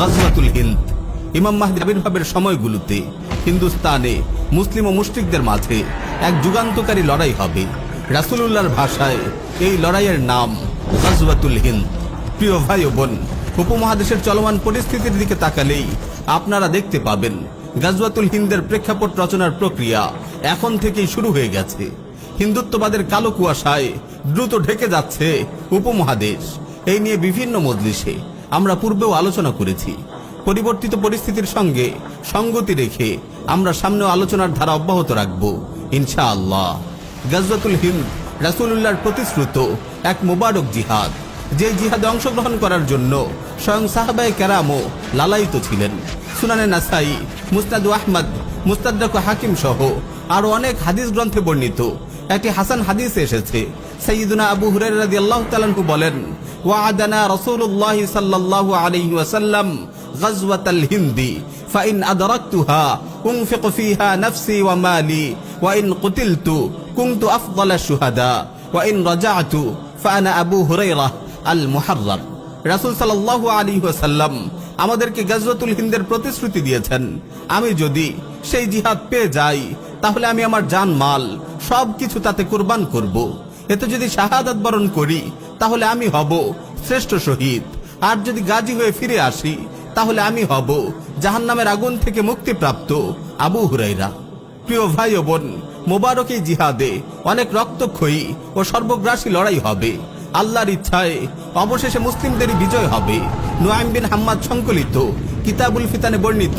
গজওয়াতুল হিন্দ। ইমাম মাহদি আবির্ভাবের সময়গুলোতে হিন্দুস্তানে মুসলিম ও মুশরিকদের মাঝে এক যুগান্তকারী লড়াই হবে। রাসূলুল্লাহর ভাষায় এই লড়াইয়ের নাম গজওয়াতুল হিন্দ। প্রিয় ভাই ও বোন, উপমহাদেশের চলমান পরিস্থিতির দিকে তাকালেই আপনারা দেখতে পাবেন, গাজওয়াতুল হিন্দের প্রেক্ষাপট রচনার প্রক্রিয়া এখন থেকেই শুরু হয়ে গেছে। হিন্দুত্ববাদের কালো কুয়াশায় দ্রুত ঢেকে যাচ্ছে উপমহাদেশ। এই নিয়ে বিভিন্ন মজলিসে আমরা পূর্বেও আলোচনা করেছি। পরিবর্তিত পরিস্থিতির সঙ্গে সঙ্গতি রেখে আমরা সামনেও আলোচনার ধারা অব্যাহত রাখব, ইনশাআল্লাহ। গাজওয়াতুল হিন্দ, রাসূলুল্লাহর প্রতিশ্রুত এক মোবারক জিহাদ যে জিহাদে অংশগ্রহণ করার জন্য স্বয়ং সাহাবায়ে কেরামও লালায়িত ছিলেন। সুনানে নাসাই মুস্তাদু আহমদ মুস্তাদাক হাকিম সহ আরও অনেক হাদিস গ্রন্থে বর্ণিত একটি হাসান হাদিস এসেছে সৈয়দুনা আবু হুরায়রা রাদিয়াল্লাহু তাআলাহু বলেন ওয়াদানা রাসূলুল্লাহ সাল্লাল্লাহু আলাইহি ওয়াসাল্লাম গাজওয়াতাল হিন্দি, ফাইন আদরাকতুহা উনফিক ফিহা নাফসি ওয়া মালি, ওয়া ইন কুতিলতু কুনতু আফদালা শুহাদা, ওয়া ইন রাজা'তু ফাআনা আবু হুরায়রা আল মুহাররাম রাসূল সাল্লাল্লাহু আলাইহি ওয়াসাল্লাম আমাদেরকে গাজওয়াতুল হিন্দের প্রতিশ্রুতি দিয়েছেন, আমি যদি সেই জিহাদ পেয়ে যাই, তাহলে আমি আমার জান মাল সব কিছু তাতে কুরবান করব। এতে যদি শাহাদাত বরণ করি, তাহলে আমি হব শ্রেষ্ঠ শহীদ। আর যদি গাজী হয়ে ফিরে আসি, তাহলে আমি হব জাহান্নামের আগুন থেকে মুক্তিপ্রাপ্ত আবু হুরাইরা প্রিয় ভাই ও বোন, মোবারক এই জিহাদে অনেক রক্তক্ষয়ী ও সর্বগ্রাসী লড়াই হবে। আল্লাহর ইচ্ছায় অবশেষে মুসলিমদেরই বিজয় হবে। নোয়াইম বিন হাম্মাদ সংকলিত কিতাবুল ফিতানে বর্ণিত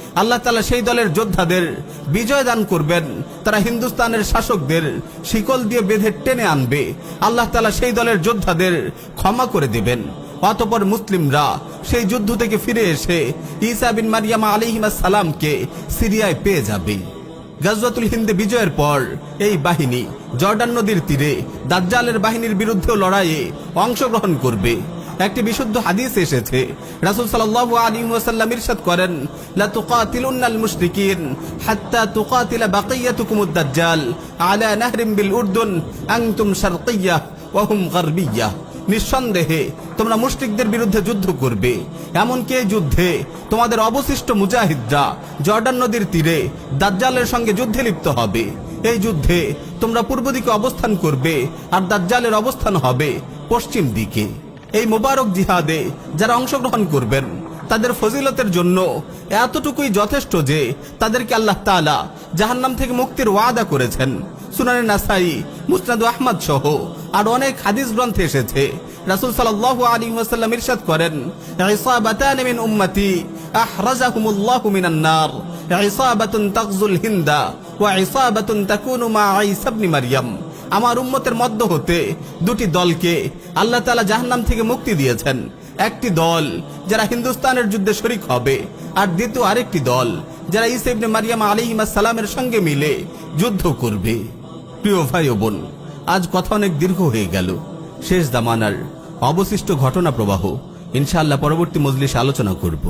আল্লাহ তালা সেই দলের যোদ্ধাদের বিজয় দান করবেন, তারা হিন্দুস্তানের শাসকদের শিকল দিয়ে বেঁধে টেনে আনবে। আল্লাহ তালা সেই দলের যোদ্ধাদের ক্ষমা করে দেবেন। অতপর মুসলিমরা সেই যুদ্ধ থেকে ফিরে এসে ঈসা বিন মারিয়ামা আলিহিমা সালামকে সিরিয়ায় পেয়ে যাবে। গাজওয়াতুল হিন্দে বিজয়ের পর এই বাহিনী জর্ডান নদীর তীরে দাজ্জালের বাহিনীর বিরুদ্ধেও লড়াইয়ে অংশগ্রহণ করবে। একটি বিশুদ্ধ হাদিস এসেছে। রাসূল সাল্লাল্লাহু আলাইহি ওয়াসাল্লাম ইরশাদ করেন, লা দাজ্জাল আলা নাহরিম বিল উর্দুন হুম নিঃসন্দেহে, তোমরা মুশরিকদের বিরুদ্ধে যুদ্ধ করবে। এমনকি এই যুদ্ধে তোমাদের অবশিষ্ট মুজাহিদরা জর্ডান নদীর তীরে দাজ্জালের সঙ্গে যুদ্ধে লিপ্ত হবে। এই যুদ্ধে তোমরা পূর্ব দিকে অবস্থান করবে আর দাজ্জালের অবস্থান হবে পশ্চিম দিকে। এই মোবারক জিহাদে যারা অংশগ্রহণ করবেন, তাদের ফজিলতের জন্য এতটুকুই যথেষ্ট যে তাদেরকে আল্লাহ তাআলা জাহান্নাম থেকে মুক্তির ওয়াদা করেছেন। সুনানে নাসাই, মুসনাদু আহমদ সহ আর অনেক হাদিস গ্রন্থে এসেছে। রাসূল সাল্লাল্লাহু আলাইহি ওয়াসাল্লাম ইরশাদ করেন মিন উম্মতি আহরাজাহুমুল্লাহু মিনান নার। ইসাবাতুন তাগজুল হিন্দা ওয়া ইসাবাতুন তাকুনু মা ঈসা ইবনে আমার উম্মতের মধ্য হতে দুটি দলকে আল্লাহ তাআলা জাহান্নাম থেকে মুক্তি দিয়েছেন। একটি দল যারা হিন্দুস্তানের যুদ্ধে শরিক হবে, আর দ্বিতীয় আরেকটি দল যারা ঈসা ইবনে মারিয়াম আলাইহিস সালামের সঙ্গে মিলে যুদ্ধ করবে। প্রিয় ভাই ও বোন, আজ কথা অনেক দীর্ঘ হয়ে গেল। শেষ দামানার অবশিষ্ট ঘটনা প্রবাহ। ইনশাআল্লাহ পরবর্তী মজলিসে আলোচনা করব।